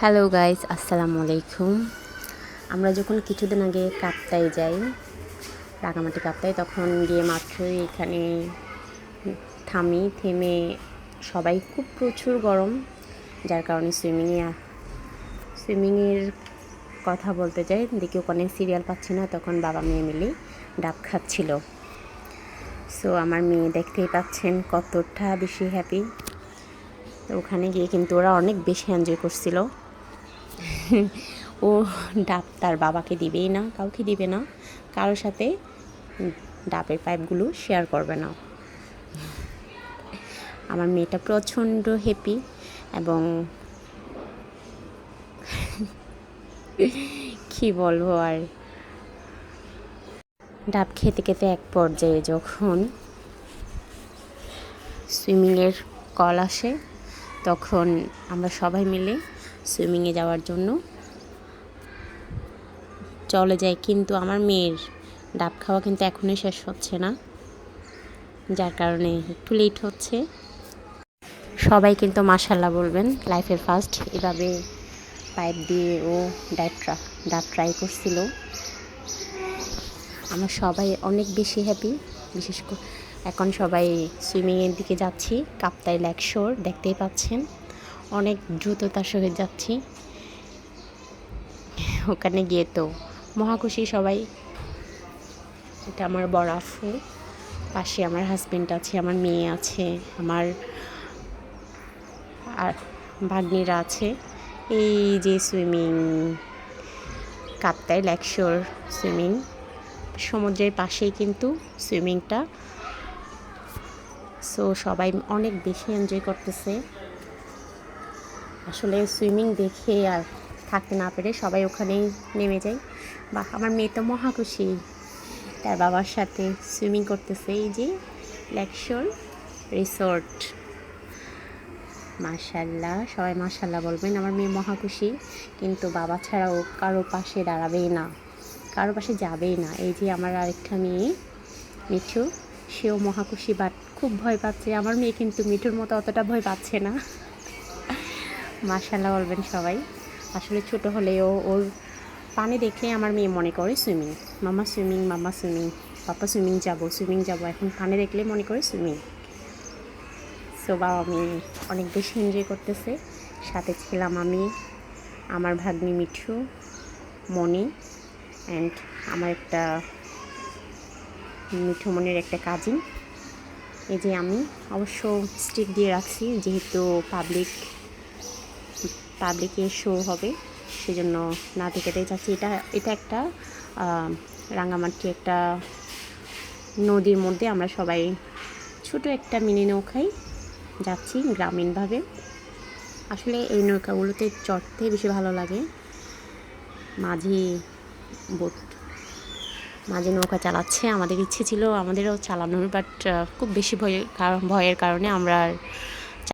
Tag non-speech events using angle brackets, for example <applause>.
Hello guys আসসালামু আলাইকুম আমরা যখন কিছুদিন আগে কাপ্তায় যাই, রাঙামাটি কাপ্তায় তখন গিয়ে মাত্রই এখানে থামি, থেমে সবাই খুব প্রচুর গরম, যার কারণে সুইমিংয়ে সুইমিংয়ের কথা বলতে যাই, দেখি ওখানে সিরিয়াল পাচ্ছি না, তখন বাবা মেয়ে মিলে ডাব খাচ্ছিল। সো আমার মেয়ে দেখতেই পাচ্ছেন কতটা বেশি হ্যাপি তো ওখানে গিয়ে কিন্তু ওরা অনেক বেশি এনজয় করছিল। <laughs> ও ডাব তার বাবাকে দিবেই না, কাউকে দিবে না। কারোর সাথে ডাবের পাইপগুলো শেয়ার করবে না। আমার মেয়েটা প্রচণ্ড হ্যাপি এবং <laughs> কি বলব আর? ডাব খেতে খেতে এক পর্যায়ে যখন সুইমিংয়ের কল আসে তখন আমরা সবাই মিলে সুইমিংয়ে যাওয়ার জন্য চলে যাই। কিন্তু আমার মেয়ের ডাব খাওয়া কিন্তু এখনই শেষ হচ্ছে না, যার কারণে একটু লেট হচ্ছে। সবাই কিন্তু মাসাল্লাহ বলবেন লাইফের ফার্স্ট এভাবে পাইপ দিয়ে ও ডাব ট্রা ডাব ট্রাই করছিল। আমরা সবাই অনেক বেশি হ্যাপি বিশেষ করে এখন সবাই সুইমিংয়ের দিকে যাচ্ছি, কাপ্তাই লেক শোর দেখতেই পাচ্ছেন। অনেক দ্রুততার সহিত যাচ্ছি। ওখানে গিয়ে তো মহাখুশি সবাই। এটা আমার বড় আফু পাশে আমার হাজব্যান্ড আছে, আমার মেয়ে আছে, আমার আর ভাগ্নিরা আছে। এই যে সুইমিং কাপ্তাই লেকশোর সুইমিং সমুদ্রের পাশেই কিন্তু সুইমিংটা সো সবাই অনেক বেশি এনজয় করতেছে। আসলে সুইমিং দেখে আর থাকতে না পেরে সবাই ওখানেই নেমে যায়। বা আমার মেয়ে তো মহা খুশি তার বাবার সাথে সুইমিং করতেছে এই যে লেকশোর রিসোর্ট মাশাল্লাহ সবাই মাশাল্লাহ বলবেন আমার মেয়ে মহা খুশি কিন্তু বাবা ছাড়াও কারও পাশে দাঁড়াবেই না। কারও পাশে যাবেই না। এই যে আমার আরেকটা মেয়ে, মিঠু। সেও মহাখুশি বাট খুব ভয় পাচ্ছে। আমার মেয়ে কিন্তু মিঠুর মতো অতটা ভয় পাচ্ছে না। মাশাল্লাহ বলবেন সবাই। আসলে ছোট হলেও ওর পানি দেখলে আমার মেয়ে মনে করে সুইমিং মামা সুইমিং মামা সুইমিং পাপা সুইমিং যাব সুইমিং যাব। এখন পানি দেখলে মনে করে সুইমিং সো বাবা মেয়ে অনেক বেশি এনজয় করতেছে। সাথে ছিলাম আমি, আমার ভাগ্নি মিঠু, মণি অ্যান্ড আমার একটা মিঠু মনের একটা কাজিন এই যে আমি। অবশ্য স্টিক দিয়ে রাখছি, যেহেতু পাবলিক পাবলিকে শো হবে, সেজন্য না থেকেটাই যাচ্ছি এটা এটা একটা রাঙামাটি একটা নদীর মধ্যে আমরা সবাই ছোট একটা মিনি নৌকায় যাচ্ছি গ্রামীণভাবে। আসলে এই নৌকাগুলোতে চড়তে বেশি ভালো লাগে। মাঝি বোট মাঝে নৌকা চালাচ্ছে, আমাদের ইচ্ছে ছিল আমাদেরও চালানোর বাট খুব বেশি ভয়ের ভয়ের কারণে আমরা আর